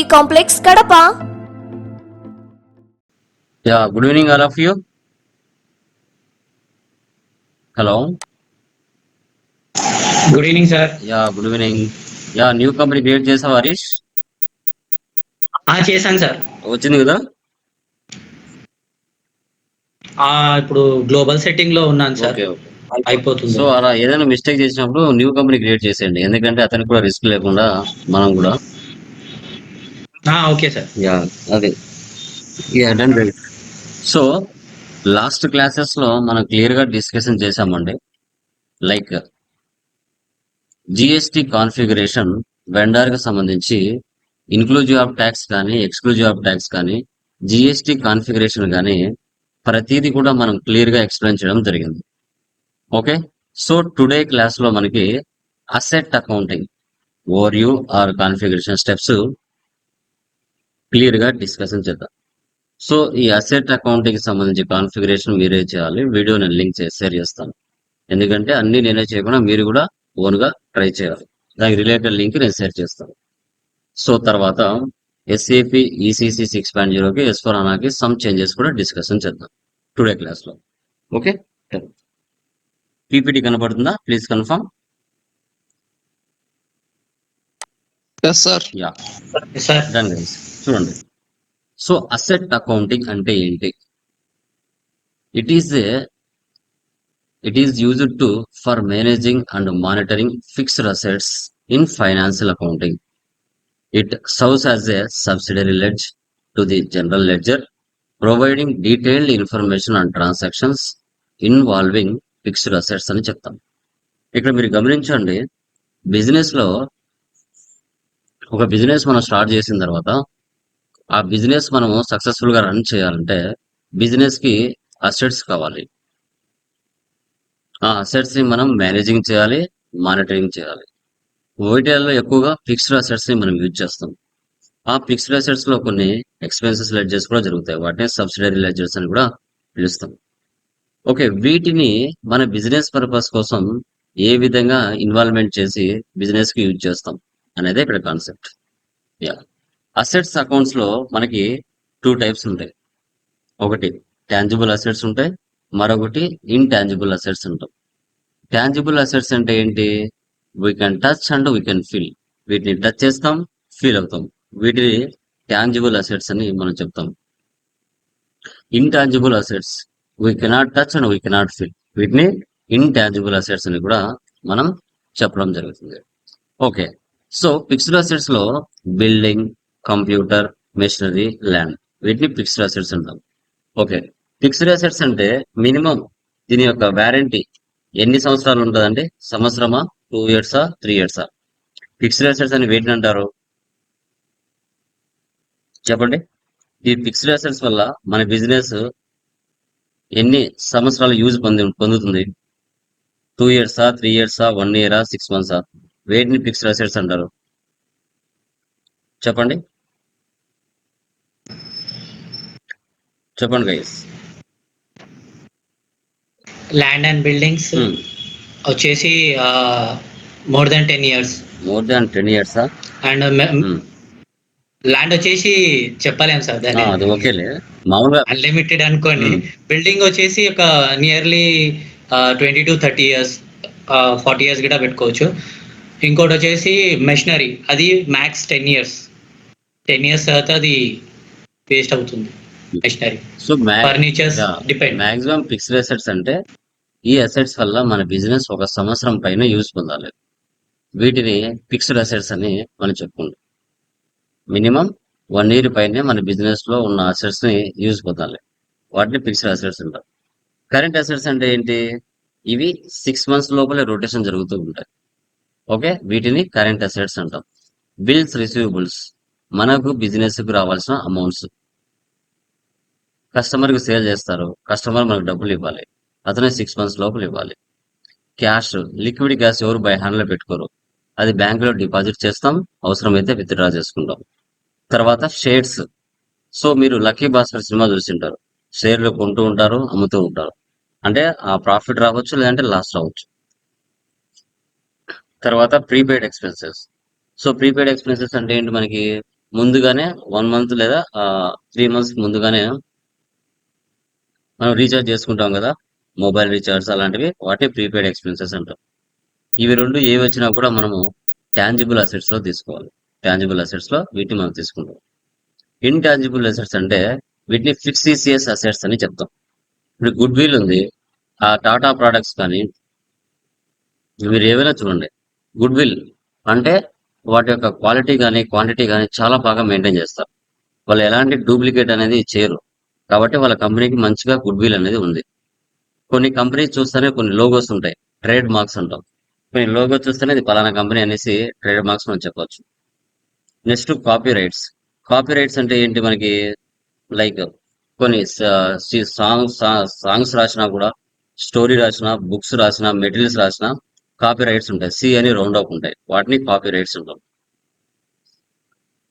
complex Kadapa. Yeah, good evening, all of you. Hello. Good evening sir. Yeah, good evening. Yeah, new company create చేసావా హరీష్? ఆ చేశాను sir. వచ్చింది కదా? ఆ ఇప్పుడు గ్లోబల్ సెట్టింగ్లో ఉన్నాను సార్. Okay okay. అయిపోతుంది. సో అలా ఏదైనా మిస్టేక్ చేసినప్పుడు న్యూ కంపెనీ క్రియేట్ చేసేయండి. ఎందుకంటే అతనికి కూడా రిస్క్ లేకుండా మనం కూడా. Okay sir. యా అదే. యా డన్ సో లాస్ట్ క్లాసెస్లో మనం క్లియర్గా డిస్కషన్ చేసామండి లైక్ జిఎస్టి కాన్ఫిగరేషన్ వెండర్కి సంబంధించి ఇన్క్లూజివ్ ఆఫ్ ట్యాక్స్ కానీ ఎక్స్క్లూజివ్ ఆఫ్ ట్యాక్స్ కానీ జిఎస్టి కాన్ఫిగరేషన్ కానీ ప్రతిదీ కూడా మనం క్లియర్గా ఎక్స్ప్లెయిన్ చేయడం జరిగింది. ఓకే? సో టుడే క్లాస్లో మనకి asset accounting overview or configuration steps క్లియర్గా డిస్కషన్ చేద్దాం. సో ఈ అసెట్ అకౌంటింగ్కి సంబంధించి కాన్ఫిగరేషన్ మీరే చేయాలి. వీడియో నేను లింక్ చేసి షేర్ చేస్తాను. ఎందుకంటే అన్ని నేనే చేయకుండా మీరు కూడా ఓన్గా ట్రై చేయాలి. దానికి రిలేటెడ్ లింక్ నేను షేర్ చేస్తాను. సో తర్వాత ఎస్ఏపి ఈసీసీ సిక్స్ పాయింట్ జీరోకి ఎస్ ఫోర్ అనాకి సమ్ చేంజెస్ కూడా డిస్కషన్ చేద్దాం. టుడే క్లాస్లో ఓకే పీపీటీ కనపడుతుందా? Please confirm yes sir yeah. Sir done guys చూడండి. సో అసెట్ అకౌంటింగ్ అంటే ఏంటి? It is a it is used to for managing and monitoring fixed assets in financial accounting it serves as a subsidiary ledge to the general ledger providing detailed information and transactions involving fixed assets అని చెప్తాం. ఇక్కడ మీరు గమనించండి బిజినెస్లో ఒక business మనం start చేసిన తర్వాత ఆ బిజినెస్ మనము సక్సెస్ఫుల్గా రన్ చేయాలంటే బిజినెస్కి అసెట్స్ కావాలి. ఆ అసెట్స్ని మనం మేనేజింగ్ చేయాలి మానిటరింగ్ చేయాలి. ఓటీఎల్లో ఎక్కువగా ఫిక్స్డ్ అసెట్స్ని మనం యూజ్ చేస్తాం. ఆ ఫిక్స్డ్ అసెట్స్లో కొన్ని ఎక్స్పెన్సెస్ లెడ్జర్స్ కూడా జరుగుతాయి. వాటిని సబ్సిడరీ లెడ్జర్స్ అని కూడా పిలుస్తాం. ఓకే వీటిని మన బిజినెస్ పర్పస్ కోసం ఏ విధంగా ఇన్వాల్వ్మెంట్ చేసి బిజినెస్కి యూజ్ చేస్తాం అనేది ఇక్కడ కాన్సెప్ట్. యా. అసెట్స్ అకౌంట్స్లో మనకి టూ టైప్స్ ఉంటాయి. ఒకటి టాంజిబుల్ అసెట్స్ ఉంటాయి మరొకటి ఇంటాంజిబుల్ అసెట్స్ ఉంటాయి. టాంజిబుల్ అసెట్స్ అంటే ఏంటి? We can touch and we can feel వీటిని టచ్ చేస్తాం ఫీల్ అవుతాం. వీటిని ట్యాంజిబుల్ అసెట్స్ అని మనం చెప్తాం. Intangible assets we cannot touch and we cannot feel వీటిని ఇంటాంజిబుల్ అసెట్స్ అని కూడా మనం చెప్పడం జరుగుతుంది. ఓకే సో ఫిక్స్డ్ అసెట్స్లో బిల్డింగ్ కంప్యూటర్ మెషినరీ ల్యాండ్. వీటిని ఫిక్స్డ్ అసెట్స్ అంటాం. ఓకే. ఫిక్స్డ్ అసెట్స్ అంటే మినిమం దీని యొక్క వ్యారంటీ ఎన్ని సంవత్సరాలు ఉంటుందండి? సంవత్సరమా? టూ ఇయర్సా? త్రీ ఇయర్సా? ఫిక్స్డ్ అసెట్స్ అని వేటిని అంటారు. చెప్పండి. ఈ ఫిక్స్డ్ అసెట్స్ వల్ల మన బిజినెస్ ఎన్ని సంవత్సరాలు యూజ్ పొంది పొందుతుంది? టూ ఇయర్సా? త్రీ ఇయర్సా? వన్ ఇయరా? సిక్స్ మంత్సా? వేటిని ఫిక్స్డ్ అసెట్స్ అంటారు. చెప్పండి. చెప్పండి guys land and buildings Hmm. వచ్చేసి more than ten years more than ten ఇయర్సా and land వచ్చేసి చెప్పలేం సార్ దాన్ని. అది ఓకేలే. మామూలుగా అన్లిమిటెడ్ అనుకోండి. Hmm. బిల్డింగ్ వచ్చేసి ఒక nearly twenty to thirty years forty years కూడా పెట్టుకోవచ్చు. ఇంకోటి వచ్చేసి మెషినరీ అది max ten years ten years తర్వాత అది వేస్ట్ అవుతుంది. Machinery so furnitures depend maximum fixed assets అంటే ఈ అసెట్స్ వల్ల మన బిజినెస్ ఒక సంవత్సరం పైన యూజ్ పొందాలి. వీటిని ఫిక్స్డ్ అసెట్స్ అని మనం చెప్పుకుంటాం. మినిమం వన్ ఇయర్ పైనే మన బిజినెస్లో ఉన్న అసెట్స్ని యూజ్ పొందాలి. వాటిని ఫిక్స్డ్ అసెట్స్ అంటారు. కరెంట్ అసెట్స్ అంటే ఏంటి? ఇవి సిక్స్ మంత్స్ లోపలే రొటేషన్ జరుగుతూ ఉంటాయి. ఓకే? వీటిని కరెంట్ అసెట్స్ అంటాం. బిల్స్ రిసీవబుల్స్ మనకు బిజినెస్కు రావాల్సిన అమౌంట్స్ కస్టమర్కి సేల్ చేస్తారు. కస్టమర్ మనకు డబ్బులు ఇవ్వాలి. అతనే సిక్స్ మంత్స్ లోపల ఇవ్వాలి. క్యాష్ లిక్విడ్ క్యాష్ ఎవరు బై హ్యాండ్లో పెట్టుకోరు. అది బ్యాంక్లో డిపాజిట్ చేస్తాం. అవసరమైతే విత్డ్రా చేసుకుంటాం. తర్వాత షేర్స్. సో మీరు లక్కీ భాస్కర్ సినిమా చూసింటారు. షేర్లు కొంటూ ఉంటారు అమ్ముతూ ఉంటారు. అంటే ఆ ప్రాఫిట్ రావచ్చు లేదంటే లాస్ రావచ్చు. తర్వాత prepaid expenses so prepaid expenses అంటే ఏంటి మనకి? ముందుగానే వన్ మంత్ లేదా త్రీ మంత్స్ ముందుగానే మనం రీఛార్జ్ చేసుకుంటాం కదా మొబైల్ రీఛార్జ్ అలాంటివి వాటి ప్రీపెయిడ్ ఎక్స్పెన్సెస్ అంటాం. ఇవి రెండు ఏవి వచ్చినా కూడా మనము టాంజిబుల్ అసెట్స్లో తీసుకోవాలి. ట్యాంజిబుల్ అసెట్స్లో వీటిని మనం తీసుకుంటాం. ఇంటాంజిబుల్ అసెట్స్ అంటే వీటిని ఫిక్సిసిఎస్ అసెట్స్ అని చెప్తాం. ఇప్పుడు గుడ్ విల్ ఉంది ఆ టాటా ప్రోడక్ట్స్ కానీ మీరు ఏవైనా చూడండి. గుడ్ విల్ అంటే వాటి యొక్క క్వాలిటీ కానీ క్వాంటిటీ కానీ చాలా బాగా మెయింటైన్ చేస్తారు. వాళ్ళు ఎలాంటి డూప్లికేట్ అనేది చేయరు. కాబట్టి వాళ్ళ కంపెనీకి మంచిగా గుడ్ విల్ అనేది ఉంది. కొన్ని కంపెనీస్ చూస్తేనే కొన్ని లోగోస్ ఉంటాయి. ట్రేడ్ మార్క్స్ ఉంటాం కొన్ని లోగో చూస్తేనే ఇది పలానా కంపెనీ అనేసి ట్రేడ్ మార్క్స్ మనం చెప్పవచ్చు. Next copy rights copy rights అంటే ఏంటి మనకి? లైక్ కొన్ని సాంగ్స్ సాంగ్స్ రాసినా కూడా స్టోరీ రాసిన బుక్స్ రాసిన మెటీరియల్స్ రాసిన కాపీ రైట్స్ ఉంటాయి. సి అని రౌండ్ అప్ ఉంటాయి. వాటిని కాపీ రైట్స్ ఉంటాం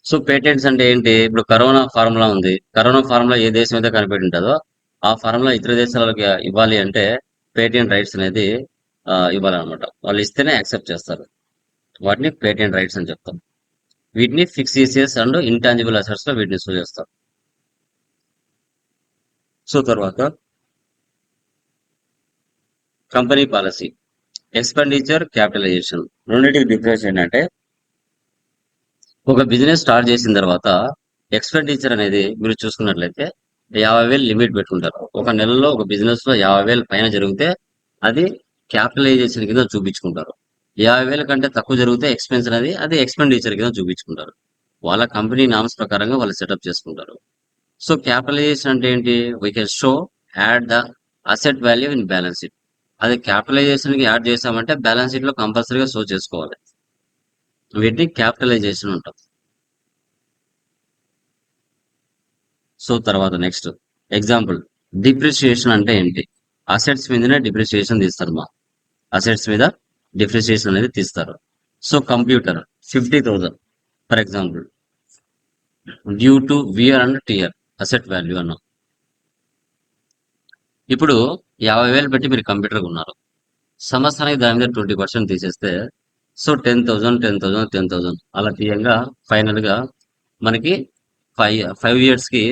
సో పేటెంట్స్ అంటే ఏంటి? ఇప్పుడు కరోనా ఫార్ములా ఉంది. కరోనా ఫార్ములా ఏ దేశం అయితే కనిపెట్టి ఉంటుందో ఆ ఫార్ములా ఇతర దేశాలకు ఇవ్వాలి అంటే పేటెంట్ రైట్స్ అనేది ఇవ్వాలన్నమాట. వాళ్ళు ఇస్తేనే యాక్సెప్ట్ చేస్తారు. వాటిని పేటెంట్ రైట్స్ అని చెప్తాం. వీటిని ఫిక్స్ ఫిక్సీసియస్ అండ్ ఇంటాంజిబుల్ అసెట్స్లో వీటిని సూ చేస్తాం. సో తర్వాత కంపెనీ పాలసీ. Expenditure capitalization. రెండింటికి డిఫరెన్స్ ఏంటంటే ఒక బిజినెస్ స్టార్ట్ చేసిన తర్వాత ఎక్స్పెండిచర్ అనేది మీరు చూసుకున్నట్లయితే యాభై వేలు లిమిట్ పెట్టుకుంటారు. ఒక నెలలో ఒక బిజినెస్లో యాభై వేలు పైన జరిగితే అది క్యాపిటలైజేషన్ కింద చూపించుకుంటారు. యాభై వేల కంటే తక్కువ జరిగితే ఎక్స్పెన్స్ అనేది అది ఎక్స్పెండిచర్ కింద చూపించుకుంటారు. వాళ్ళ కంపెనీ నామ్స్ ప్రకారంగా వాళ్ళు సెటప్ చేసుకుంటారు. సో క్యాపిటలైజేషన్ అంటే ఏంటి? We can show add the asset value in balance sheet అది క్యాపిటలైజేషన్కి యాడ్ చేసామంటే బ్యాలెన్స్ షీట్లో కంపల్సరీగా షో చేసుకోవాలి. వీటిని క్యాపిటలైజేషన్ ఉంటాం సో తర్వాత నెక్స్ట్ ఎగ్జాంపుల్. డిప్రిసియేషన్ అంటే ఏంటి? అసెట్స్ మీదనే డిప్రిసియేషన్ తీస్తారు మా. అసెట్స్ మీద డిప్రిసియేషన్ అనేది తీస్తారు. So computer fifty thousand for example. Due to wear and tear asset value అన్నాం. ఇప్పుడు యాభై వేలు పెట్టి మీరు కంప్యూటర్ కొన్నారు సంవత్సరానికి దాని మీద ట్వంటీ పర్సెంట్ తీసేస్తే so ten thousand ten thousand ten thousand. అలా తీయంగా ఫైనల్గా మనకి ఫైవ్ ఫైవ్ ఇయర్స్కి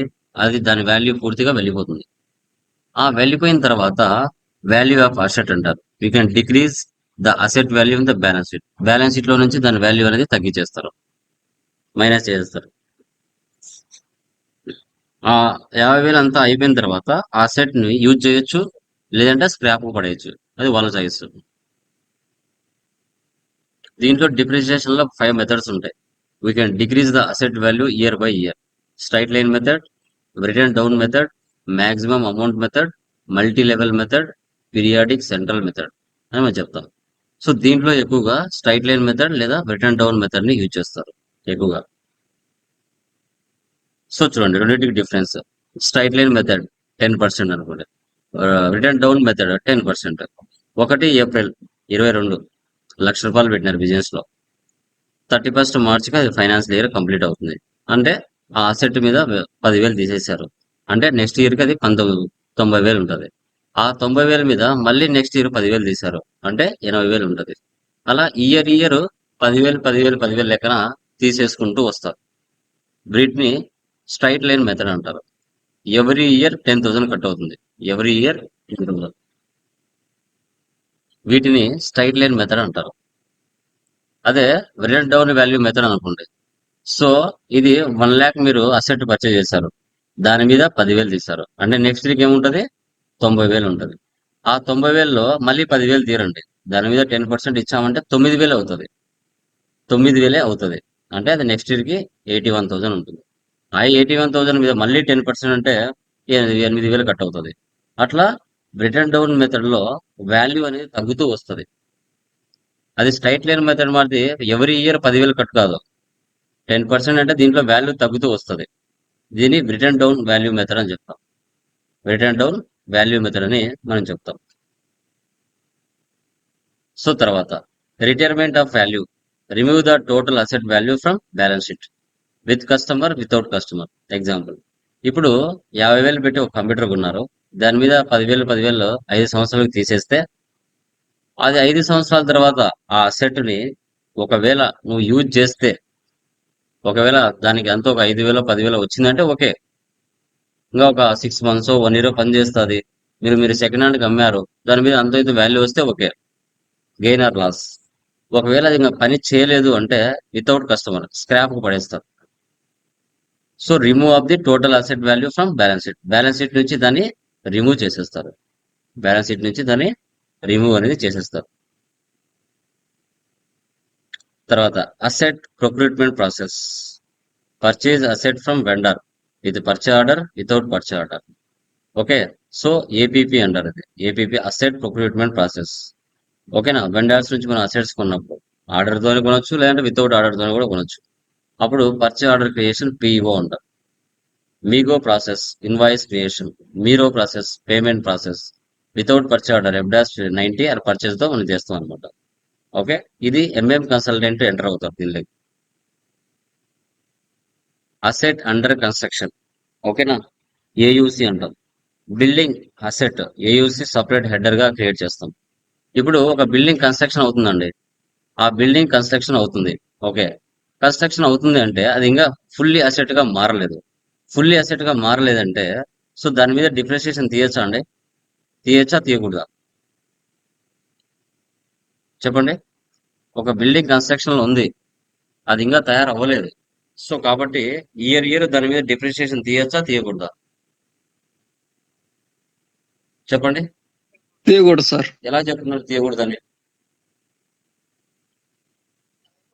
అది దాని వాల్యూ పూర్తిగా వెళ్ళిపోతుంది. ఆ వెళ్ళిపోయిన తర్వాత వాల్యూ ఆఫ్ అసెట్ అంటారు. You can decrease the asset value in the balance sheet balance షీట్లో నుంచి దాని వాల్యూ అనేది తగ్గించేస్తారు. మైనస్ చేస్తారు. ఆ యాభై వేలు అంతా అయిపోయిన తర్వాత ఆ ని యూజ్ చేయొచ్చు లేదంటే స్క్రాప్ పడేయచ్చు అది వాళ్ళ చాయిస్. దీంట్లో డిప్రిసియేషన్లో ఫైవ్ మెథడ్స్ ఉంటాయి. We can decrease the asset value year by year straight line method written down method maximum amount method multi level method periodic central method అని మనం చెప్తాం. సో దీంట్లో ఎక్కువగా స్ట్రైట్ లైన్ మెథడ్ లేదా return డౌన్ మెథడ్ని use చేస్తారు. ఎక్కువగా. సో చూడండి రెండింటికి difference straight line method ten percent అనుకోండి. Written down method ten percent ఒకటి ఏప్రిల్ ఇరవై రెండు. లక్ష రూపాయలు పెట్టినారు బిజినెస్లో. థర్టీ ఫస్ట్ మార్చ్కి అది ఫైనాన్షియల్ ఇయర్ కంప్లీట్ అవుతుంది. అంటే ఆ అసెట్ మీద పదివేలు తీసేశారు. అంటే నెక్స్ట్ ఇయర్కి అది పంతొమ్మిది తొంభై వేలు ఉంటుంది. ఆ తొంభై వేల మీద మళ్ళీ నెక్స్ట్ ఇయర్ పదివేలు తీశారు. అంటే ఎనభై వేలు ఉంటుంది. అలా ఇయర్ ఇయర్ పదివేలు పదివేలు పదివేలు లెక్కన తీసేసుకుంటూ వస్తారు. వీటిని స్ట్రైట్ లైన్ మెథడ్ అంటారు. Every year ten thousand cut అవుతుంది. ఎవ్రీ ఇయర్ టెన్ థౌసండ్ వీటిని స్ట్రైట్ లైన్ మెథడ్ అంటారు. అదే రిటర్న్ డౌన్ వాల్యూ మెథడ్ అనుకోండి. సో ఇది వన్ ల్యాక్ మీరు అసెట్ పర్చేజ్ చేశారు. దాని మీద పదివేలు తీశారు. అంటే నెక్స్ట్ వీక్ ఏముంటుంది? తొంభై వేలు ఉంటుంది. ఆ తొంభై వేలలో మళ్ళీ పదివేలు తీరండి. దాని మీద టెన్ పర్సెంట్ ఇచ్చామంటే తొమ్మిది వేలు అవుతుంది. తొమ్మిది వేలే అవుతుంది. అంటే అది నెక్స్ట్ ఇయర్కి ఎయిటీ వన్ థౌసండ్ ఉంటుంది. ఆ ఎయిటీ వన్ థౌసండ్ మీద మళ్ళీ టెన్ పర్సెంట్ అంటే ఎనిమిది ఎనిమిది వేలు కట్ అవుతుంది. అట్లా బ్రిటన్ డౌన్ మెథడ్లో వాల్యూ అనేది తగ్గుతూ వస్తుంది. అది స్ట్రైట్ లైన్ మెథడ్ మాది ఎవరి ఇయర్ పదివేలు కట్ కాదు. టెన్ పర్సెంట్ అంటే దీంట్లో వాల్యూ తగ్గుతూ వస్తుంది. దీన్ని బ్రిటన్ డౌన్ వాల్యూ మెథడ్ అని చెప్తాం. బ్రిటన్ డౌన్ వాల్యూ మెథడ్ అని మనం చెప్తాం. సో తర్వాత retirement of value remove the total asset value from balance sheet with customer without customer example ఇప్పుడు యాభై వేలు పెట్టి ఒక కంప్యూటర్ కొన్నారు. దాని మీద పదివేలు పదివేలు ఐదు సంవత్సరాలకు తీసేస్తే అది ఐదు సంవత్సరాల తర్వాత ఆ అసెట్ని ఒకవేళ నువ్వు యూజ్ చేస్తే ఒకవేళ దానికి ఎంత ఒక ఐదు వేలు పదివేల వచ్చిందంటే ఓకే. ఇంకా ఒక సిక్స్ మంత్స్ వన్ ఇయర్ పని చేస్తుంది. మీరు మీరు సెకండ్ హ్యాండ్కి అమ్మారు. దాని మీద అంత ఇంత వాల్యూ వస్తే ఓకే. గెయిన్ ఆర్ లాస్ ఒకవేళ అది ఇంకా పని చేయలేదు అంటే వితౌట్ కస్టమర్ స్క్రాప్కు పడేస్తారు. So remove of the total asset value from balance sheet balance sheet నుంచి దాన్ని రిమూవ్ చేసేస్తారు. బ్యాలెన్స్ షీట్ నుంచి దాన్ని రిమూవ్ అనేది చేసేస్తారు. తర్వాత asset procurement process purchase asset from vendor with purchase order without purchase order okay so APP అంటారు ఇది ఏపీపీ అసెట్ ప్రొక్రూట్మెంట్ ప్రాసెస్ ఓకేనా వెండర్స్ నుంచి మనం అసెట్స్ కొన్నప్పుడు ఆర్డర్ తోనే కొనొచ్చు లేదంటే వితౌట్ ఆర్డర్ తోనే కూడా కొనొచ్చు. అప్పుడు పర్చే ఆర్డర్ క్రియేషన్ పిఓ అంటారు MIGO process invoice creation MIRO process payment process without purchase order ఎబ్డాస్ ninety R పర్చేస్తో మనం చేస్తాం అనమాట ఓకే ఇది ఎంఎం కన్సల్టెంట్ ఎంటర్ అవుతారు దీనిలోకి. అసెట్ అండర్ కన్స్ట్రక్షన్ ఓకేనా ఏయూసి అంటాం. బిల్డింగ్ అసెట్ ఏయూసి సపరేట్ హెడర్గా క్రియేట్ చేస్తాం. ఇప్పుడు ఒక బిల్డింగ్ కన్స్ట్రక్షన్ అవుతుందండి. ఆ బిల్డింగ్ కన్స్ట్రక్షన్ అవుతుంది. ఓకే కన్స్ట్రక్షన్ అవుతుంది అంటే అది ఇంకా ఫుల్లీ అసెట్గా మారలేదు. ఫుల్లీ అసెట్గా మారలేదంటే సో దాని మీద డిప్రిసియేషన్ తీయచ్చా అండి? తీయచ్చా తీయకూడదా? చెప్పండి. ఒక బిల్డింగ్ కన్స్ట్రక్షన్లో ఉంది. అది ఇంకా తయారు అవ్వలేదు సో కాబట్టి ఇయర్ ఇయర్ దాని మీద డిప్రిసియేషన్ తీయచ్చా తీయకూడదా? చెప్పండి. తీయకూడదు సార్. ఎలా చెప్తున్నారు తీయకూడదని?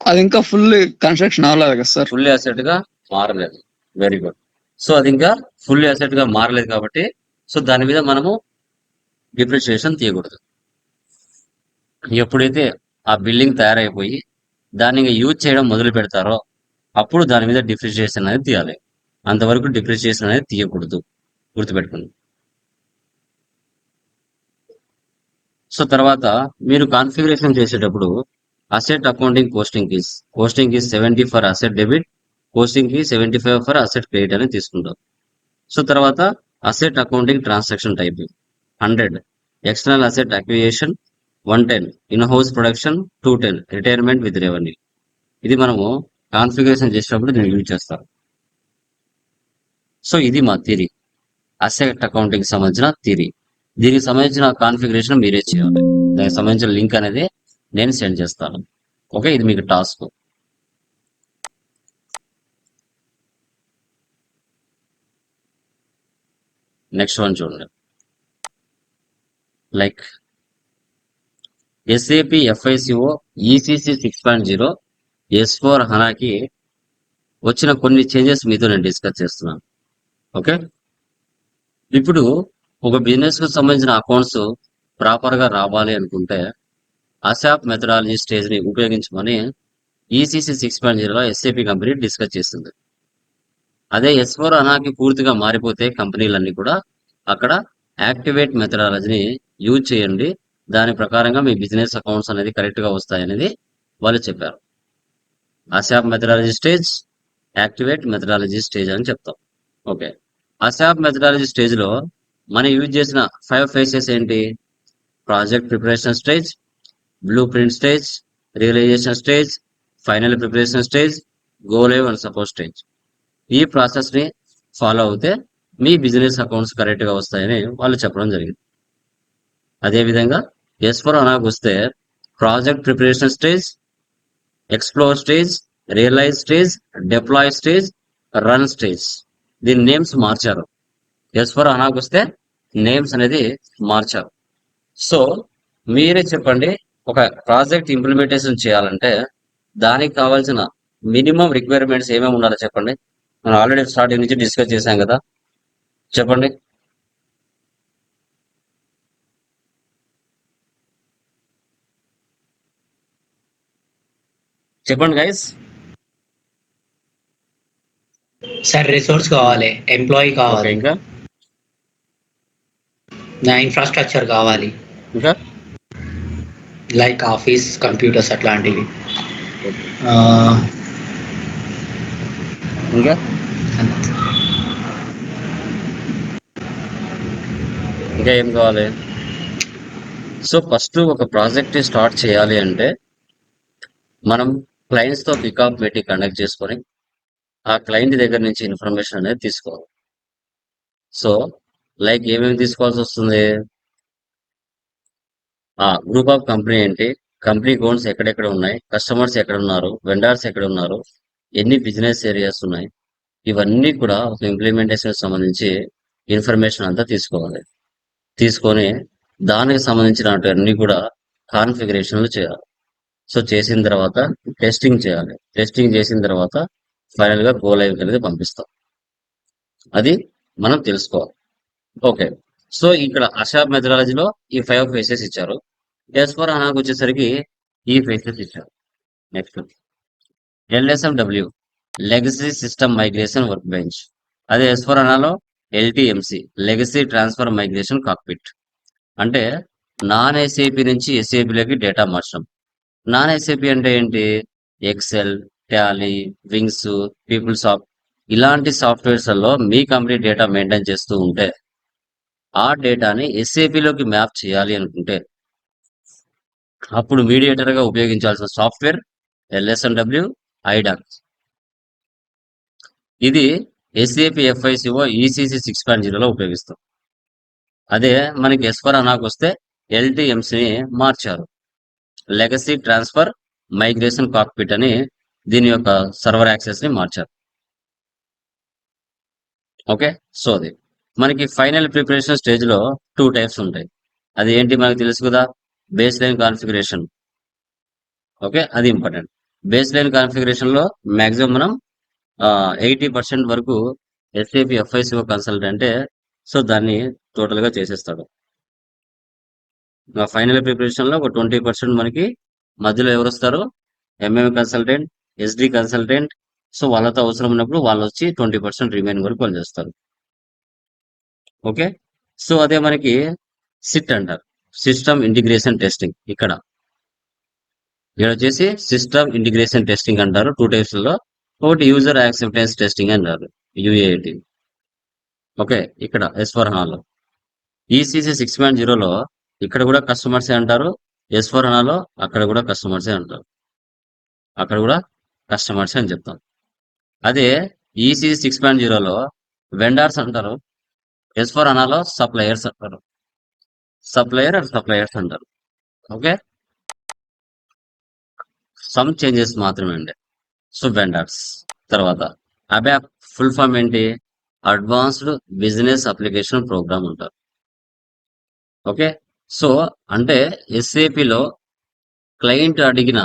అది ఇంకా ఫుల్ కన్స్ట్రక్షన్ అవ్వలేదు కదా సార్. ఫుల్లీ అసెట్గా మారలేదు. వెరీ గుడ్ సో అది ఇంకా ఫుల్ అసెట్గా మారలేదు కాబట్టి సో దాని మీద మనము డిప్రిషియేషన్ తీయకూడదు. ఎప్పుడైతే ఆ బిల్డింగ్ తయారైపోయి దాన్ని ఇంకా యూజ్ చేయడం మొదలు పెడతారో అప్పుడు దాని మీద డిప్రిషియేషన్ అనేది తీయాలి. అంతవరకు డిప్రిషియేషన్ అనేది తీయకూడదు. గుర్తుపెట్టుకోండి. సో తర్వాత మీరు కాన్ఫిగరేషన్ చేసేటప్పుడు asset accounting costing keys costing keys seventy for asset debit పోస్టింగ్కి seventy five for asset credit అని తీసుకుంటాం సో తర్వాత asset accounting transaction type hundred. External asset acquisition one ten. In house production two ten. Retirement with revenue. ఇది మనము configuration చేసినప్పుడు దీన్ని use చేస్తాం. So ఇది మా థిరీ అసెట్ అకౌంటింగ్ సంబంధించిన థిరీ దీనికి సంబంధించిన కాన్ఫిగరేషన్ మీరే చేయాలి. దానికి సంబంధించిన లింక్ అనేది నేను సెండ్ చేస్తాను. ఓకే ఇది మీకు టాస్క్. నెక్స్ట్ వన్ చూడండి. Like SAP FICO ECC six point zero S four హనాకి వచ్చిన కొన్ని చేంజెస్ మీతో నేను డిస్కస్ చేస్తున్నాను. ఓకే ఇప్పుడు ఒక బిజినెస్కు సంబంధించిన అకౌంట్స్ ప్రాపర్గా రావాలి అనుకుంటే అసాప్ మెథడాలజీ స్టేజ్ని ఉపయోగించమని ఈసీసీ సిక్స్ పాయింట్ జీరోలో ఎస్ఏపి కంపెనీ డిస్కస్ చేస్తుంది అదే ఎస్ ఫోర్ అనాకి పూర్తిగా మారిపోతే కంపెనీలన్నీ కూడా అక్కడ యాక్టివేట్ మెథడాలజీని యూజ్ చేయండి. దాని ప్రకారంగా మీ బిజినెస్ అకౌంట్స్ అనేది కరెక్ట్గా వస్తాయనేది వాళ్ళు చెప్పారు. ASAP methodology stage activate methodology stage అని చెప్తాం. ఓకే. అసాప్ మెథడాలజీ స్టేజ్లో మనం యూజ్ చేసిన ఫైవ్ ఫేసెస్ ఏంటి? Project preparation stage blueprint stage realization stage final preparation stage go live and support stage. ఈ ప్రాసెస్ని ఫాలో అవుతే మీ బిజినెస్ అకౌంట్స్ కరెక్ట్గా వస్తాయని వాళ్ళు చెప్పడం జరిగింది. అదేవిధంగా ఎస్ ఫర్ అనాకు వస్తే project preparation stage explore stage realize stage deploy stage run stage. దీని నేమ్స్ మార్చారు. ఎస్ అనాకు వస్తే నేమ్స్ అనేది మార్చారు. సో మీరే చెప్పండి ఒక ప్రాజెక్ట్ ఇంప్లిమెంటేషన్ చేయాలంటే దానికి కావాల్సిన మినిమం రిక్వైర్మెంట్స్ ఏమేమి ఉండాలో చెప్పండి. మనం ఆల్రెడీ స్టార్టింగ్ నుంచి డిస్కస్ చేశాం కదా. చెప్పండి. చెప్పండి గైస్ సార్ రిసోర్స్ కావాలి ఎంప్లాయీ కావాలి. ఇంకా? నా ఇన్ఫ్రాస్ట్రక్చర్ కావాలి. ఇంకా? లైక్ ఆఫీస్ కంప్యూటర్స్ అట్లాంటివి. ఆ, ఇంకా ఇంకా ఏం కావాలి? సో ఫస్ట్ ఒక ప్రాజెక్ట్ స్టార్ట్ చేయాలి అంటే మనం క్లయింట్స్తో తో పికప్ మీటింగ్ కండక్ట్ చేసుకొని ఆ క్లయింట్ దగ్గర నుంచి ఇన్ఫర్మేషన్ అనేది తీసుకోవాలి. సో లైక్ ఏమేమి తీసుకోవాల్సి వస్తుంది? ఆ గ్రూప్ ఆఫ్ కంపెనీ ఏంటి? కంపెనీ గోన్స్ ఎక్కడెక్కడ ఉన్నాయి? కస్టమర్స్ ఎక్కడ ఉన్నారు? వెండర్స్ ఎక్కడ ఉన్నారు? ఎన్ని బిజినెస్ ఏరియాస్ ఉన్నాయి? ఇవన్నీ కూడా ఒక ఇంప్లిమెంటేషన్ సంబంధించి ఇన్ఫర్మేషన్ అంతా తీసుకోవాలి. తీసుకొని దానికి సంబంధించిన అన్ని కూడా కాన్ఫిగరేషన్లు చేయాలి. సో చేసిన తర్వాత టెస్టింగ్ చేయాలి. టెస్టింగ్ చేసిన తర్వాత ఫైనల్గా గో లైవ్ అనేది పంపిస్తాం. అది మనం తెలుసుకోవాలి. ఓకే సో ఇక్కడ అషా మెథడాలజీలో ఈ ఫైవ్ ఫేసెస్ ఇచ్చారు. ఎస్ ఫర్ అనాకు వచ్చేసరికి ఈ ఫేసెస్ ఇచ్చారు. Next LSMW legacy system migration workbench అదే S for అనాలో LTMC legacy transfer migration cockpit. అంటే నాన్ ఎస్ఏపి నుంచి ఎస్ఏపిలోకి డేటా మార్చడం. నాన్ ఎస్ఏపి అంటే ఏంటి? Excel Tally Wings PeopleSoft ఇలాంటి సాఫ్ట్వేర్స్లో మీ కంపెనీ డేటా మెయింటైన్ చేస్తూ ఉంటే ఆ డేటాని ఎస్ఏపిలోకి మ్యాప్ చేయాలి అనుకుంటే అప్పుడు మీడియేటర్గా ఉపయోగించాల్సిన సాఫ్ట్వేర్ ఎల్ఎస్ఎండబ్ల్యూ ఐడాక్ ఇది SAP FICO ECC six point జీరోలో ఉపయోగిస్తాం. అదే మనకి ఎస్ఫర్ అనాకు వస్తే ఎల్టీఎంసీని మార్చారు. లెగసీ ట్రాన్స్ఫర్ మైగ్రేషన్ కాక్పిట్ అని దీని యొక్క సర్వర్ యాక్సెస్ని మార్చారు. ఓకే సో అది. మనకి ఫైనల్ ప్రిపరేషన్ స్టేజ్లో టూ టైప్స్ ఉంటాయి. అది ఏంటి మనకు తెలుసు కదా? బేస్ లైన్ కాన్ఫిగరేషన్ ఓకే అది ఇంపార్టెంట్ బేస్ లైన్ కాన్ఫిగరేషన్లో లో మనం ఎయిటీ పర్సెంట్ వరకు ఎస్ఏపి ఎఫ్ఐసిఓ కన్సల్టెంటే సో దాన్ని టోటల్గా చేసేస్తాడు ఫైనల్ ప్రిపరేషన్లో ఒక ట్వంటీ పర్సెంట్ మనకి మధ్యలో ఎవరు వస్తారో MM consultant SD consultant so వాళ్ళతో అవసరం ఉన్నప్పుడు వాళ్ళు వచ్చి ట్వంటీ పర్సెంట్ రిమైన్ వరకు వాళ్ళు చేస్తారు ఓకే? సో అదే మనకి సిట్ అంటారు. సిస్టమ్ ఇంటిగ్రేషన్ టెస్టింగ్ ఇక్కడ. ఇక్కడ వచ్చేసి సిస్టమ్ ఇంటిగ్రేషన్ టెస్టింగ్ అంటారు టూ టైప్స్లో. ఒకటి యూజర్ యాక్సెప్టెన్స్ టెస్టింగ్ అంటారు యుఏటి ఓకే ఇక్కడ ఎస్ ఫర్ హాలో ఈసీసీ సిక్స్ పాయింట్ జీరోలో ఇక్కడ కూడా కస్టమర్సే అంటారు? ఎస్ ఫర్ హనాలో అక్కడ కూడా కస్టమర్సే అంటారు. అక్కడ కూడా కస్టమర్స్ అని చెప్తాం. అదే ఈసీసీ సిక్స్ పాయింట్ జీరోలో వెండార్స్ అంటారు. ఎస్ ఫర్ అనాలో సప్లయర్స్ అంటారు. సప్లయర్ అండ్ సప్లయర్స్ అంటారు. ఓకే సమ్ చేంజెస్ మాత్రమే అండి. సో వెండర్స్ తర్వాత అబ్యాప్ ఫుల్ ఫామ్ ఏంటి? అడ్వాన్స్డ్ బిజినెస్ అప్లికేషన్ ప్రోగ్రామ్ అంటారు. ఓకే? సో అంటే ఎస్ఏపిలో క్లయింట్ అడిగిన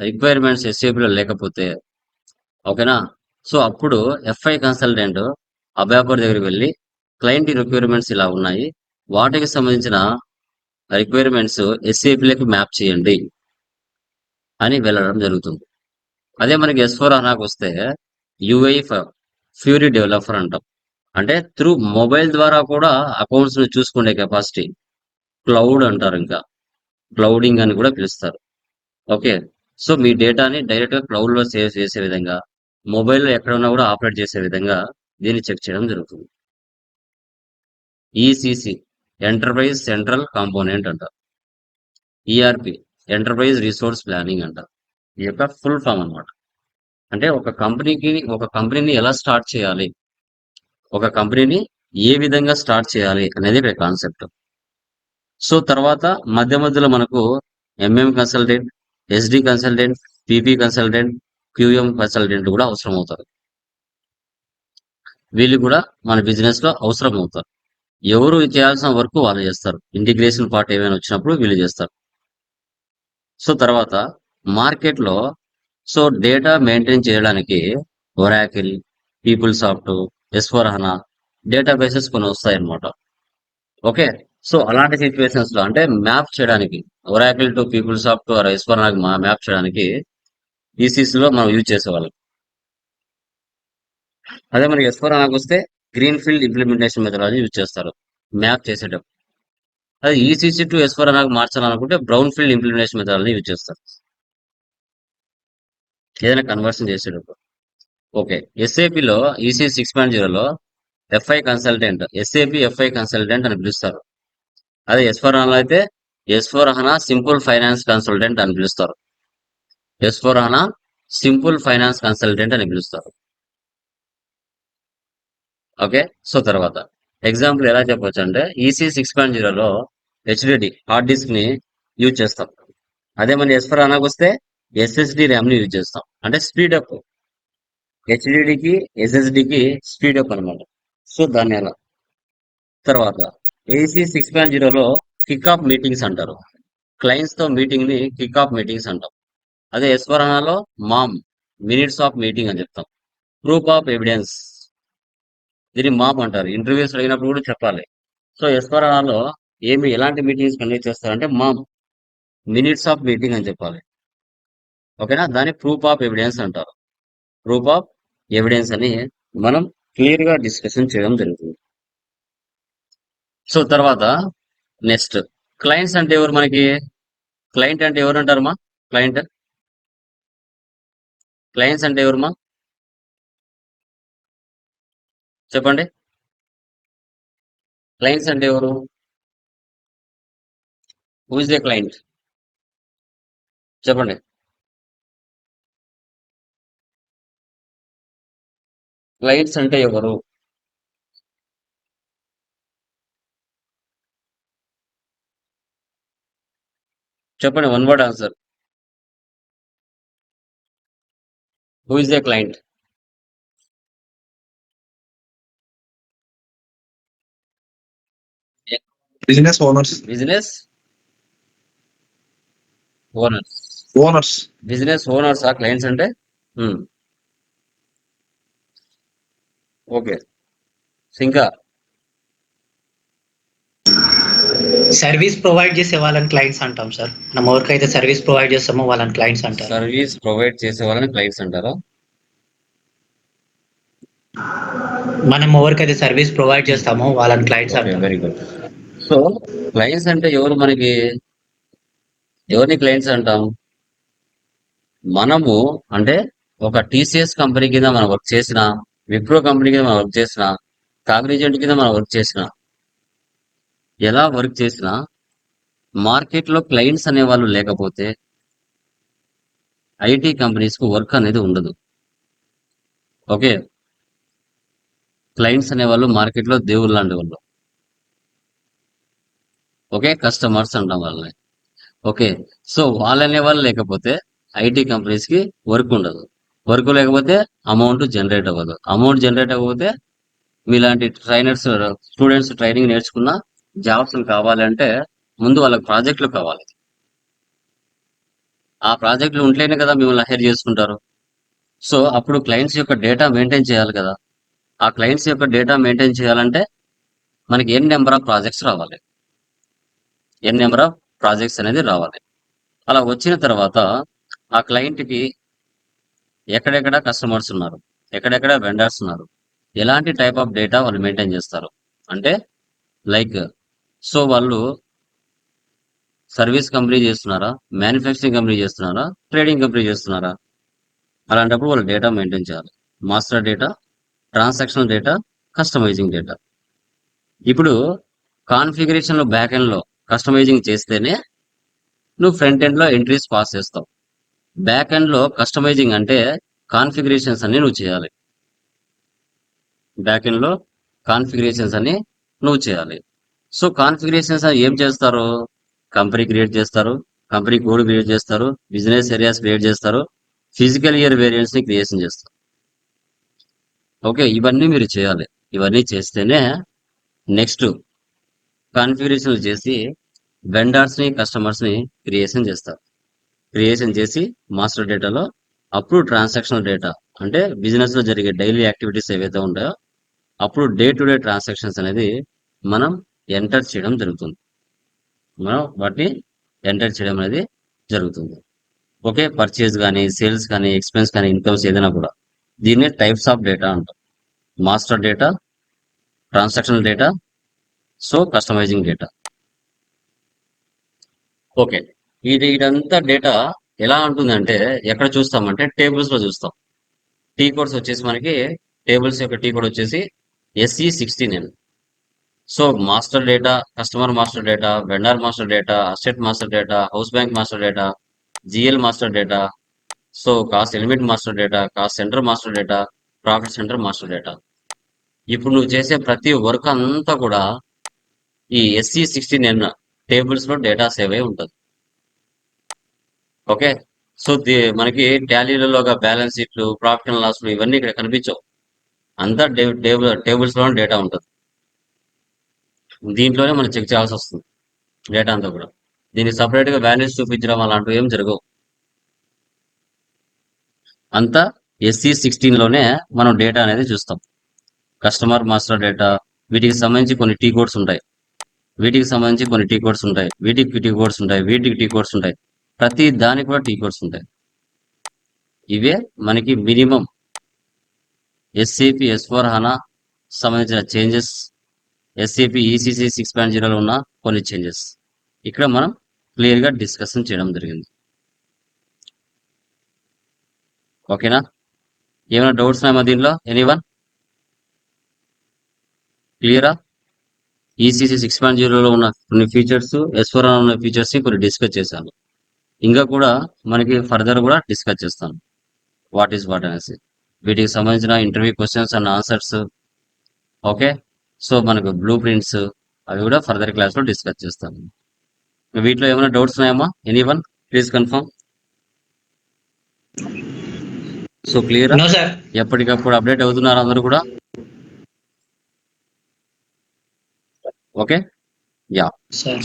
రిక్వైర్మెంట్స్ ఎస్ఏపిలో లేకపోతే ఓకేనా? సో అప్పుడు ఎఫ్ఐ కన్సల్టెంట్ అబ్యాపర్ దగ్గరికి వెళ్ళి క్లయింట్ రిక్వైర్మెంట్స్ ఇలా ఉన్నాయి. వాటికి సంబంధించిన రిక్వైర్మెంట్స్ ఎస్ఏపిలోకి మ్యాప్ చేయండి అని వెళ్ళడం జరుగుతుంది. అదే మనకి ఎస్ ఫోర్ అనాకు వస్తే యుఐ ఫ్యూరీ డెవలపర్ అంటాం. అంటే త్రూ మొబైల్ ద్వారా కూడా అకౌంట్స్ని చూసుకునే కెపాసిటీ క్లౌడ్ అంటారు ఇంకా. క్లౌడింగ్ అని కూడా పిలుస్తారు. ఓకే సో మీ డేటాని డైరెక్ట్గా క్లౌడ్లో సేవ్ చేసే విధంగా మొబైల్లో ఎక్కడ ఉన్నా కూడా ఆపరేట్ చేసే విధంగా దీన్ని చెక్ చేయడం జరుగుతుంది. ఈసిసి ఎంటర్ప్రైజ్ సెంట్రల్ కాంపోనెంట్ అంటారు. ఈఆర్పి ఎంటర్ప్రైజ్ రిసోర్స్ ప్లానింగ్ అంటారు. ఈ యొక్క ఫుల్ ఫామ్ అనమాట అంటే ఒక కంపెనీకి ఒక కంపెనీని ఎలా స్టార్ట్ చేయాలి? ఒక కంపెనీని ఏ విధంగా స్టార్ట్ చేయాలి అనేది ఇక్కడ కాన్సెప్ట్ సో తర్వాత మధ్య మధ్యలో మనకు MM consultant SD consultant PP consultant QM consultant కూడా అవసరం అవుతారు వీళ్ళు కూడా మన బిజినెస్లో అవసరం అవుతారు ఎవరు చేయాల్సిన వర్క్ వాళ్ళు చేస్తారు. ఇంటిగ్రేషన్ పార్ట్ ఏమైనా వచ్చినప్పుడు వీళ్ళు చేస్తారు. సో తర్వాత మార్కెట్లో సో డేటా మెయింటైన్ చేయడానికి Oracle PeopleSoft S databases కొన్ని వస్తాయి అనమాట ఓకే? సో అలాంటి సిచ్యువేషన్స్లో అంటే మ్యాప్ చేయడానికి Oracle to PeopleSoft or S map చేయడానికి ECC లో మనం యూజ్ చేసేవాళ్ళం. అదే మనకి ఎస్ వస్తే green field implementation methodology use చేస్తారు మ్యాప్ చేసేటప్పుడు. అదే ECC to S మార్చాలనుకుంటే brown field implementation methodology use చేస్తారు. ఏదైనా కన్వర్షన్ చేసేటప్పుడు. ఓకే ఎస్ఏపిలో ఈసీ సిక్స్ పాయింట్ జీరోలో FI consultant SAP FI consultant అని పిలుస్తారు. అదే ఎస్ ఫోర్ హనా అయితే S four HANA simple finance consultant అని పిలుస్తారు. S four HANA simple finance consultant అని పిలుస్తారు. ఓకే సో తర్వాత. ఎగ్జాంపుల్ ఎలా చెప్పొచ్చు అంటే ఈసీ సిక్స్ పాయింట్ జీరోలో హెచ్డిడి హార్డ్ డిస్క్ని యూజ్ చేస్తాం. అదే మన ఎస్ ఫోర్ హనాకి వస్తే ఎస్ఎస్డి ర్యామ్ని యూజ్ చేస్తాం. అంటే స్పీడ్ అప్ హెచ్డిడికి ఎస్ఎస్డికి స్పీడ్ అప్ అనమాట సో దాన్ని ఎలా తర్వాత ఏసీ సిక్స్ పాయింట్ జీరోలో కిక్ ఆఫ్ మీటింగ్స్ అంటారు. క్లయింట్స్తో మీటింగ్ని కిక్ ఆఫ్ మీటింగ్స్ అంటాం. అదే ఎస్వరణలో మామ్ మినిట్స్ ఆఫ్ మీటింగ్ అని చెప్తాం. ప్రూఫ్ ఆఫ్ ఎవిడెన్స్ దీన్ని మామ్ అంటారు. ఇంటర్వ్యూస్ అడిగినప్పుడు కూడా చెప్పాలి. సో ఎస్వరణలో ఏమి ఎలాంటి మీటింగ్స్ కండక్ట్ చేస్తారంటే మామ్ మినిట్స్ ఆఫ్ మీటింగ్ అని చెప్పాలి. ఓకేనా? దాన్ని ప్రూఫ్ ఆఫ్ ఎవిడెన్స్ అంటారు. ప్రూఫ్ ఆఫ్ ఎవిడెన్స్ అని మనం క్లియర్గా డిస్కషన్ చేయడం జరుగుతుంది. సో తర్వాత నెక్స్ట్ క్లయింట్స్ అంటే ఎవరు మనకి? క్లయింట్ అంటే ఎవరు అంటారమ్మా? క్లయింట్ క్లయింట్స్ అంటే ఎవరమ్మా? చెప్పండి. క్లయింట్స్ అంటే ఎవరు? హూ ఇస్ ద క్లయింట్ చెప్పండి. క్లయింట్స్ అంటే ఎవరు? చెప్పండి one word answer who is the client business owners business owners owners business owners ఆ క్లయింట్స్ అంటే ఓకే. ఇంకా సర్వీస్ ప్రొవైడ్ చేసే వాళ్ళని క్లయింట్స్ అంటాం సార్. మనం ఎవరికైతే సర్వీస్ ప్రొవైడ్ చేస్తామో వాళ్ళని క్లయింట్స్ అంటారు. సర్వీస్ ప్రొవైడ్ చేసే వాళ్ళని క్లయింట్స్ అంటారా? మనం ఎవరికైతే సర్వీస్ ప్రొవైడ్ చేస్తామో వాళ్ళని క్లయింట్స్ అంటాం. వెరీ గుడ్ సో క్లయింట్స్ అంటే ఎవరు మనకి? ఎవరిని క్లయింట్స్ అంటాం? మనము అంటే ఒక టీసీఎస్ కంపెనీ కింద మనం వర్క్ చేసిన విప్రో కంపెనీ కింద మనం వర్క్ చేసిన కాగ్నిజెంట్ కింద మనం వర్క్ చేసిన ఎలా వర్క్ చేసినా మార్కెట్లో క్లయింట్స్ అనే వాళ్ళు లేకపోతే ఐటీ కంపెనీస్కు వర్క్ అనేది ఉండదు. ఓకే? క్లయింట్స్ అనేవాళ్ళు మార్కెట్లో దేవుళ్ళు లాంటి వాళ్ళు ఓకే? కస్టమర్స్ అంటాం వాళ్ళని ఓకే? సో వాళ్ళనే వాళ్ళు లేకపోతే ఐటీ కంపెనీస్కి వర్క్ ఉండదు. వర్క్ లేకపోతే అమౌంట్ జనరేట్ అవ్వదు. అమౌంట్ జనరేట్ అవ్వకపోతే మీలాంటి ట్రైనర్స్ స్టూడెంట్స్ ట్రైనింగ్ నేర్చుకున్న జాబ్స్ కావాలంటే ముందు వాళ్ళకి ప్రాజెక్టులు కావాలి. ఆ ప్రాజెక్టులు ఉంటేనే కదా మిమ్మల్ని హైర్ చేసుకుంటారు. సో అప్పుడు క్లయింట్స్ యొక్క డేటా మెయింటైన్ చేయాలి కదా. ఆ క్లయింట్స్ యొక్క డేటా మెయింటైన్ చేయాలంటే మనకి ఎన్ నెంబర్ ఆఫ్ ప్రాజెక్ట్స్ రావాలి. ఎన్ నెంబర్ ఆఫ్ ప్రాజెక్ట్స్ అనేది రావాలి. అలా వచ్చిన తర్వాత ఆ క్లయింట్కి ఎక్కడెక్కడ కస్టమర్స్ ఉన్నారు ఎక్కడెక్కడ వెండర్స్ ఉన్నారు ఎలాంటి టైప్ ఆఫ్ డేటా వాళ్ళు మెయింటైన్ చేస్తారు? అంటే లైక్ సో వాళ్ళు సర్వీస్ కంపెనీ చేస్తున్నారా మ్యానుఫ్యాక్చరింగ్ కంపెనీ చేస్తున్నారా ట్రేడింగ్ కంపెనీ చేస్తున్నారా? అలాంటప్పుడు వాళ్ళు డేటా మెయింటైన్ చేయాలి. Master data transactional data customizing data ఇప్పుడు కాన్ఫిగరేషన్లో బ్యాక్ ఎండ్లో కస్టమైజింగ్ చేస్తేనే నువ్వు ఫ్రంట్ ఎండ్లో ఎంట్రీస్ పాస్ చేస్తావు. బ్యాక్ ఎండ్లో కస్టమైజింగ్ అంటే కాన్ఫిగరేషన్స్ అన్ని నువ్వు చేయాలి. బ్యాక్ ఎండ్లో కాన్ఫిగరేషన్స్ అన్ని నువ్వు చేయాలి. సో కాన్ఫిగరేషన్స్ ఏం చేస్తారు? కంపెనీ క్రియేట్ చేస్తారు కంపెనీ కోడ్ క్రియేట్ చేస్తారు బిజినెస్ ఏరియాస్ క్రియేట్ చేస్తారు ఫిజికల్ ఇయర్ వేరియంట్స్ని క్రియేషన్ చేస్తారు. ఓకే ఇవన్నీ మీరు చేయాలి. ఇవన్నీ చేస్తేనే నెక్స్ట్ కాన్ఫిగరేషన్ చేసి వెండర్స్ని కస్టమర్స్ని క్రియేషన్ చేస్తారు. క్రియేషన్ చేసి మాస్టర్ డేటాలో అప్పుడు ట్రాన్సాక్షనల్ డేటా అంటే బిజినెస్లో జరిగే డైలీ యాక్టివిటీస్ ఏవైతే ఉంటాయో అప్పుడు డే టు డే ట్రాన్సాక్షన్స్ అనేది మనం ఎంటర్ చేయడం జరుగుతుంది. మనం వాటిని ఎంటర్ చేయడం అనేది జరుగుతుంది. ఓకే పర్చేస్ కానీ సేల్స్ కానీ ఎక్స్పెన్స్ కానీ ఇన్కమ్స్ ఏదైనా కూడా దీన్ని టైప్స్ ఆఫ్ డేటా అంటాం. Master data transactional data so customizing data okay. ఇది ఇదంతా డేటా ఎలా ఉంటుందంటే ఎక్కడ చూస్తామంటే టేబుల్స్లో చూస్తాం. టీ కోడ్స్ వచ్చేసి మనకి టేబుల్స్ యొక్క టీ కోడ్ వచ్చేసి SE sixteen N so master data customer master data vendor master data asset master data house bank master data GL master data so cost element master data cost center master data profit center master data ఇప్పుడు నువ్వు చేసే ప్రతి work అంతా కూడా ఈ SE sixteen N టేబుల్స్లో data save అయి ఉంటుంది. ఓకే. సో మనకి టాలీలలోగా బ్యాలెన్స్ షీట్లు ప్రాఫిట్ అండ్ లాస్లు ఇవన్నీ ఇక్కడ కనిపించవు. అంతా టేబుల్ టేబుల్స్లోనే డేటా ఉంటుంది. దీంట్లోనే మనం చెక్ చేయాల్సి వస్తుంది. డేటా అంతా కూడా. దీనికి సపరేట్గా బ్యాలెన్స్ చూపించడం అలాంటివి ఏం జరగవు. అంతా ఎస్సీ సిక్స్టీన్లోనే మనం డేటా అనేది చూస్తాం. కస్టమర్ మాస్టర్ డేటా వీటికి సంబంధించి కొన్ని టీ కోడ్స్ ఉంటాయి. వీటికి సంబంధించి కొన్ని టీ కోడ్స్ ఉంటాయి. వీటికి టీ కోడ్స్ ఉంటాయి. వీటికి టీ కోడ్స్ ఉంటాయి. ప్రతి దానికి కూడా టీ కోడ్స్ ఉంటాయి. ఇవే మనకి minimum SCP S four HANA సంబంధించిన changes SCP ECC six point జీరోలో ఉన్న కొన్ని చేంజెస్. ఇక్కడ మనం క్లియర్గా డిస్కషన్ చేయడం జరిగింది. ఓకేనా? ఏమైనా డౌట్స్ ఉన్నాయా దీనిలో ఎనీవన్? క్లియరా? ఈసీసీ సిక్స్ పాయింట్ జీరోలో ఉన్న కొన్ని ఫీచర్స్ ఎస్ ఫోర్ ఉన్న ఫీచర్స్ని కొన్ని డిస్కస్ చేశాను. ఇంకా కూడా మనకి ఫర్దర్ కూడా డిస్కస్ చేస్తాను. వాట్ ఈస్ వాట్ అనేసి. వీటికి సంబంధించిన interview questions and answers okay so మనకు బ్లూ ప్రింట్స్ అవి కూడా ఫర్దర్ క్లాస్లో డిస్కస్ చేస్తాను. వీటిలో ఏమైనా డౌట్స్ ఉన్నాయమ్మా? Any one please confirm so clear ఎప్పటికప్పుడు అప్డేట్ అవుతున్నారు అందరూ కూడా? Okay yeah.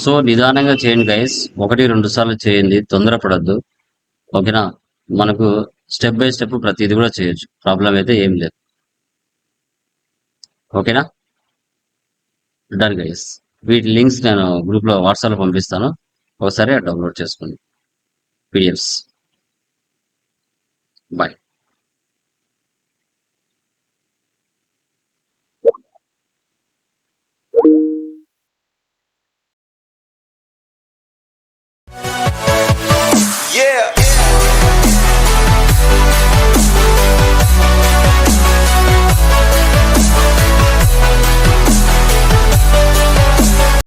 సో నిదానంగా చేయండి గైస్ ఒకటి రెండు సార్లు చేయండి. తొందరపడద్దు. ఓకేనా? మనకు స్టెప్ బై స్టెప్ ప్రతిది కూడా చేయొచ్చు. ప్రాబ్లం అయితే ఏం లేదు. ఓకేనా? డన్ గైస్ వీటి లింక్స్ నేను గ్రూప్లో వాట్సాప్లో పంపిస్తాను. ఒకసారి డౌన్లోడ్ చేసుకోండి. PDFs bye Yeah.